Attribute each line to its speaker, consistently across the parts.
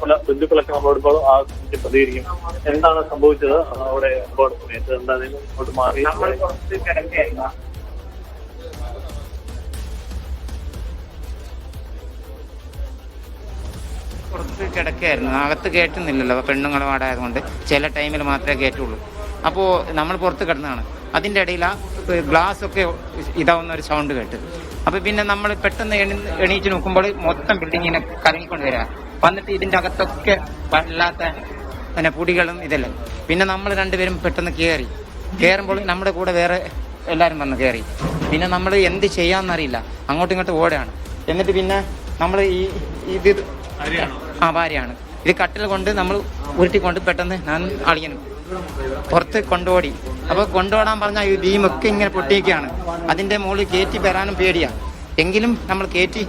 Speaker 1: പല ബന്ധുക്കളൊക്കെ നമ്മളോട് ഇപ്പോൾ ആ സമയത്ത് പ്രതികരിക്കും. എന്താണ് സംഭവിച്ചത്? അവിടെ അപകട സമയത്ത് എന്താണ് ഇങ്ങോട്ട് മാറി.
Speaker 2: പുറത്ത് കിടക്കുകയായിരുന്നു അകത്ത് കയറ്റുന്നില്ലല്ലോ. പെണ്ണുങ്ങളെ ആടായതുകൊണ്ട് ചില ടൈമിൽ മാത്രമേ കയറ്റുള്ളൂ. അപ്പോൾ നമ്മൾ പുറത്ത് കിടന്നതാണ്. അതിന്റെ ഇടയിൽ ആ ഗ്ലാസ് ഒക്കെ ഇതാവുന്ന ഒരു സൗണ്ട് കേട്ട്. അപ്പോൾ പിന്നെ നമ്മൾ പെട്ടെന്ന് എണീ എണീറ്റ് നോക്കുമ്പോൾ മൊത്തം ബിൽഡിങ്ങിനെ കറങ്ങിക്കൊണ്ട് വരിക. വന്നിട്ട് ഇതിന്റെ അകത്തൊക്കെ വല്ലാത്ത പിന്നെ പൊടികളും ഇതെല്ലാം. പിന്നെ നമ്മൾ രണ്ടുപേരും പെട്ടെന്ന് കയറി കയറുമ്പോൾ നമ്മുടെ കൂടെ വേറെ എല്ലാവരും വന്ന് കയറി പിന്നെ നമ്മൾ എന്ത് ചെയ്യാമെന്നറിയില്ല അങ്ങോട്ടും ഇങ്ങോട്ടും ഓടാണ്. എന്നിട്ട് പിന്നെ നമ്മൾ ഈ ഇത് ആ ഭാര്യയാണ്. ഇത് കട്ടിൽ കൊണ്ട് നമ്മൾ ഉരുട്ടിക്കൊണ്ട് പെട്ടെന്ന് ഞാൻ അളിയനും. പുറത്ത് കൊണ്ടോടി. അപ്പോൾ കൊണ്ടോടാൻ പറഞ്ഞാൽ ഈ ഭീമൊക്കെ ഇങ്ങനെ പൊട്ടിയൊക്കെയാണ് അതിന്റെ മുകളിൽ കയറ്റി വരാനും പേടിയാണ് എങ്കിലും നമ്മൾ കയറ്റി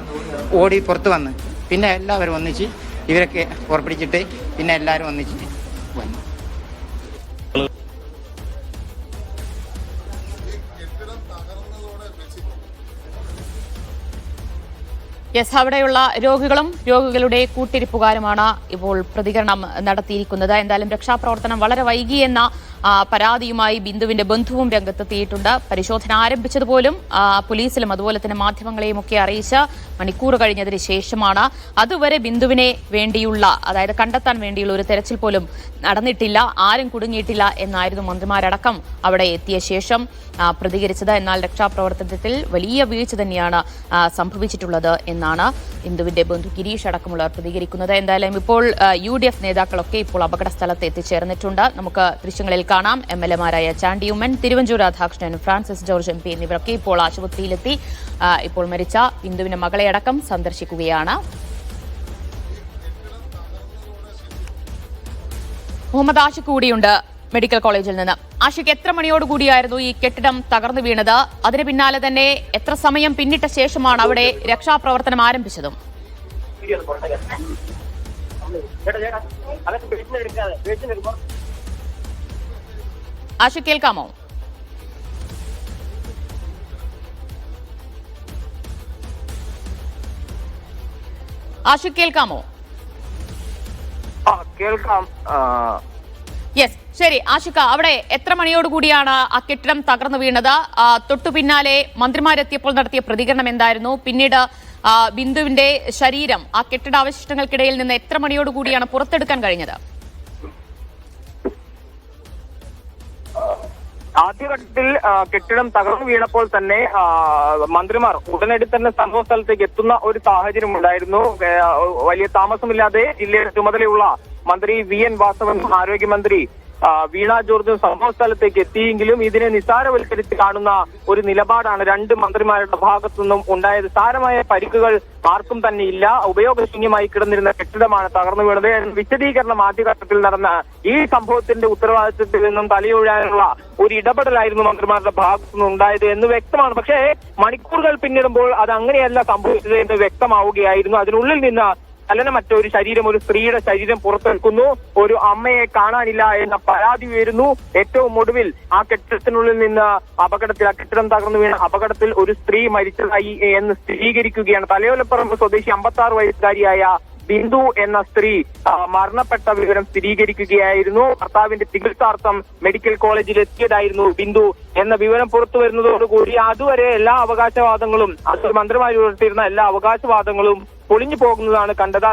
Speaker 2: ഓടി പുറത്ത് വന്ന്. പിന്നെ എല്ലാവരും ഒന്നിച്ച് ഇവരൊക്കെ ഓർപ്പിടിച്ചിട്ട് പിന്നെ എല്ലാവരും ഒന്നിച്ചിട്ട് വന്നു.
Speaker 3: യെസ് അവിടെയുള്ള രോഗികളും രോഗികളുടെ കൂട്ടിരിപ്പുകാരുമാണ് ഇപ്പോൾ പ്രതികരണം നടത്തിയിരിക്കുന്നത്. എന്തായാലും രക്ഷാപ്രവർത്തനം വളരെ വൈകിയെന്ന പരാതിയുമായി ബിന്ദുവിന്റെ ബന്ധുവും രംഗത്തെത്തിയിട്ടുണ്ട്. പരിശോധന ആരംഭിച്ചതുപോലും പോലീസിലും അതുപോലെ തന്നെ മാധ്യമങ്ങളെയും ഒക്കെ അറിയിച്ച മണിക്കൂർ കഴിഞ്ഞതിന് ശേഷമാണ്. അതുവരെ ബിന്ദുവിനെ വേണ്ടിയുള്ള അതായത് കണ്ടെത്താൻ വേണ്ടിയുള്ള ഒരു തെരച്ചിൽ പോലും നടന്നിട്ടില്ല. ആരും കുടുങ്ങിയിട്ടില്ല എന്നായിരുന്നു മന്ത്രിമാരടക്കം അവിടെ എത്തിയ ശേഷം പ്രതികരിച്ചത്. എന്നാൽ രക്ഷാപ്രവർത്തനത്തിൽ വലിയ വീഴ്ച തന്നെയാണ് സംഭവിച്ചിട്ടുള്ളത് എന്നാണ് ബിന്ദുവിന്റെ ബന്ധു ഗിരീഷ് അടക്കമുള്ളവർ പ്രതികരിക്കുന്നത്. എന്തായാലും ഇപ്പോൾ യു ഡി എഫ് നേതാക്കളൊക്കെ ഇപ്പോൾ അപകട സ്ഥലത്ത് എത്തിച്ചേർന്നിട്ടുണ്ട്. നമുക്ക് ദൃശ്യങ്ങളിൽ കാണാം. എം എൽ എമാരായ ചാണ്ടിയുമ്മൻ തിരുവഞ്ചൂർ രാധാകൃഷ്ണൻ ഫ്രാൻസിസ് ജോർജ് എം പി എന്നിവരൊക്കെ ഇപ്പോൾ ആശുപത്രിയിലെത്തി. ഇപ്പോൾ മരിച്ച ഇന്ദുവിന്റെ മകളെ അടക്കം സന്ദർശിക്കുകയാണ്. മുഹമ്മദ് ആഷിഖ് കൂടിയുണ്ട്. മെഡിക്കൽ കോളേജിൽ നിന്ന്. ആഷിക്ക് എത്ര മണിയോടുകൂടിയായിരുന്നു ഈ കെട്ടിടം തകർന്നു വീണത്? അതിന് പിന്നാലെ തന്നെ എത്ര സമയം പിന്നിട്ട ശേഷമാണ് അവിടെ രക്ഷാപ്രവർത്തനം ആരംഭിച്ചതും? ആഷിക് കേൾക്കാമോ? ആഷിക് കേൾക്കാമോ?
Speaker 4: കേൾക്കാം.
Speaker 3: യെസ് ശരി ആശിക അവിടെ എത്ര മണിയോട് കൂടിയാണ് ആ കെട്ടിടം തകർന്നു വീണത്? തൊട്ടു പിന്നാലെ മന്ത്രിമാരെത്തിയപ്പോൾ നടത്തിയ പ്രതികരണം എന്തായിരുന്നു? പിന്നീട് ബിന്ദുവിന്റെ ശരീരം ആ കെട്ടിടാവശിഷ്ടങ്ങൾക്കിടയിൽ നിന്ന് എത്ര മണിയോട് കൂടിയാണ് പുറത്തെടുക്കാൻ കഴിഞ്ഞത്?
Speaker 4: ആദ്യഘട്ടത്തിൽ കെട്ടിടം തകർന്നു വീണപ്പോൾ തന്നെ മന്ത്രിമാർ ഉടനടി തന്നെ സംഭവ സ്ഥലത്തേക്ക് എത്തുന്ന ഒരു സാഹചര്യം ഉണ്ടായിരുന്നു. വലിയ താമസമില്ലാതെ ജില്ലയുടെ ചുമതലയുള്ള മന്ത്രി വി എൻ വാസവൻ ആരോഗ്യമന്ത്രി വീണ ജോർജ് സംഭവ സ്ഥലത്തേക്ക് എത്തിയെങ്കിലും ഇതിനെ നിസ്സാരവൽക്കരിച്ച് കാണുന്ന ഒരു നിലപാടാണ് രണ്ട് മന്ത്രിമാരുടെ ഭാഗത്തു നിന്നും ഉണ്ടായത്. സാരമായ പരിക്കുകൾ ആർക്കും തന്നെ ഇല്ല. ഉപയോഗശൂന്യമായി കിടന്നിരുന്ന കെട്ടിടമാണ് തകർന്നു വീണത്. വിശദീകരണം ആദ്യഘട്ടത്തിൽ നടന്ന ഈ സംഭവത്തിന്റെ ഉത്തരവാദിത്വത്തിൽ നിന്നും തലയൊഴിയാനുള്ള ഒരു ഇടപെടലായിരുന്നു മന്ത്രിമാരുടെ ഭാഗത്തു നിന്നും ഉണ്ടായത് എന്ന് വ്യക്തമാണ്. പക്ഷേ മണിക്കൂറുകൾ പിന്നിടുമ്പോൾ അത് അങ്ങനെയല്ല സംഭവിച്ചത് എന്ന് വ്യക്തമാവുകയായിരുന്നു. അതിനുള്ളിൽ നിന്ന് ചലനമറ്റ മറ്റൊരു ശരീരം ഒരു സ്ത്രീയുടെ ശരീരം പുറത്തെടുക്കുന്നു. ഒരു അമ്മയെ കാണാനില്ല എന്ന പരാതി ഉയരുന്നു. ഏറ്റവും ഒടുവിൽ ആ കെട്ടിടത്തിനുള്ളിൽ നിന്ന് അപകടത്തിൽ ആ കെട്ടിടം തകർന്നു വീണ അപകടത്തിൽ ഒരു സ്ത്രീ മരിച്ചതായി എന്ന് സ്ഥിരീകരിക്കുകയാണ്. തലയോലപ്പുറം സ്വദേശി അമ്പത്തി ആറ് വയസ്സുകാരിയായ ബിന്ദു എന്ന സ്ത്രീ മരണപ്പെട്ട വിവരം സ്ഥിരീകരിക്കുകയായിരുന്നു. ഭർത്താവിന്റെ ചികിത്സാർത്ഥം മെഡിക്കൽ കോളേജിൽ എത്തിയതായിരുന്നു ബിന്ദു എന്ന വിവരം പുറത്തു വരുന്നതോടുകൂടി അതുവരെ എല്ലാ അവകാശവാദങ്ങളും അത് മന്ത്രിമാർ ഉയർത്തിയിരുന്ന എല്ലാ അവകാശവാദങ്ങളും പൊളിഞ്ഞു പോകുന്നതാണ് കണ്ടത്.